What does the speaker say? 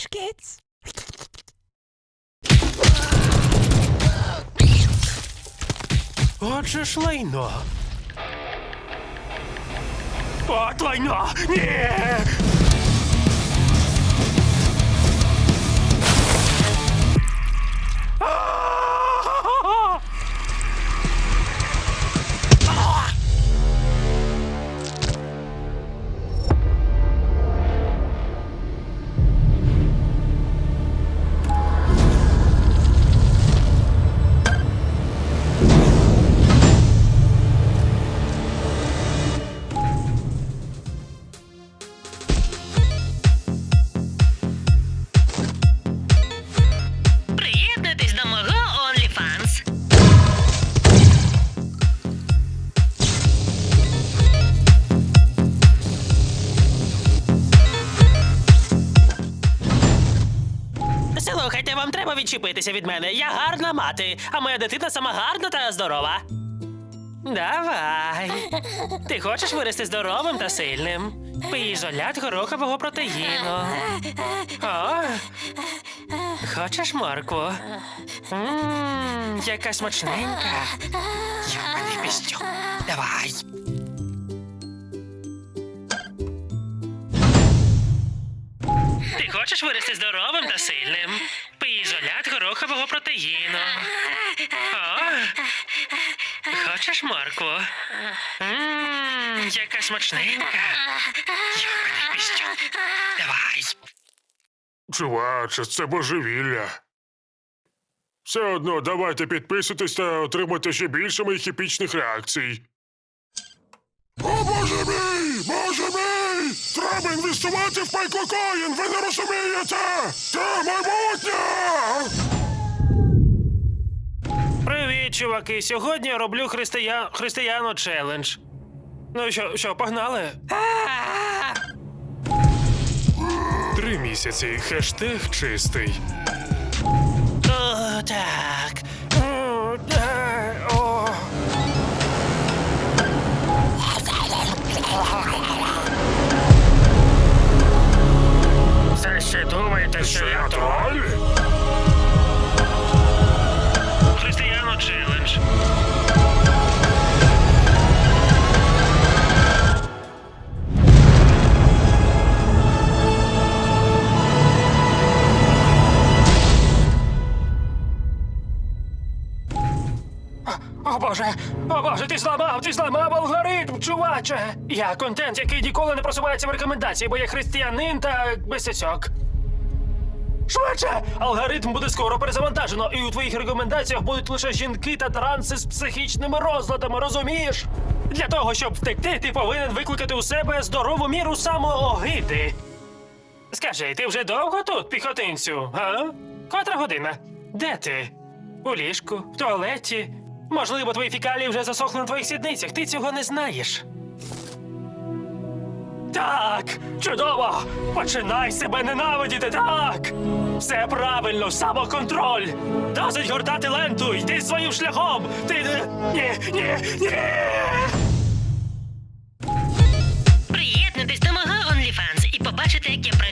Hush, geht's! Отже ж лайно. От лайно! Ні! Відчепитися від мене. Я гарна мати, а моя дитина сама гарна та здорова. Давай. Ти хочеш вирости здоровим та сильним? Пий ізолят горохового протеїну. О, хочеш моркву? Ммм, яка смачненька. Йобаний пістюк. Давай. Ти хочеш вирости здоровим та сильним? Ізолят горохового протеїну. О, хочеш моркву? Ммм, яка смачненька. Давай. Чуваче, це божевілля. Все одно давайте підписуйтесь та отримуйте ще більше моїх епічних реакцій. О, боже мій! Боже мій! Треба інвестувати в пайклокоїн, ви не розумієте! Це майбутнє! Привіт, чуваки. Сьогодні я роблю христия... християно челендж. Ну що, що, погнали? Три місяці. Хештег чистий. О, так. О, да, о. Все ще думаєте, що я троль? Боже, о боже, ти зламав, ти зламав алгоритм, чуваче! Я контент, який ніколи не просувається в рекомендації, бо я християнин та без. Швидше! Алгоритм буде скоро перезавантажено, і у твоїх рекомендаціях будуть лише жінки та транси з психічними розладами, розумієш? Для того, щоб втекти, ти повинен викликати у себе здорову міру самоогиди. Скажи, ти вже довго тут, піхотинцю? А? Котра година? Де ти? У ліжку, в туалеті. Можливо, твої фікалії вже засохли на твоїх сідницях. Ти цього не знаєш. Так, чудово! Починай себе ненавидіти, так! Все правильно, самоконтроль! Досить гортати ленту! Йди своїм шляхом! Ти ні, ні, ні! Приєднуйтесь до мого OnlyFans і побачити, як я працюю.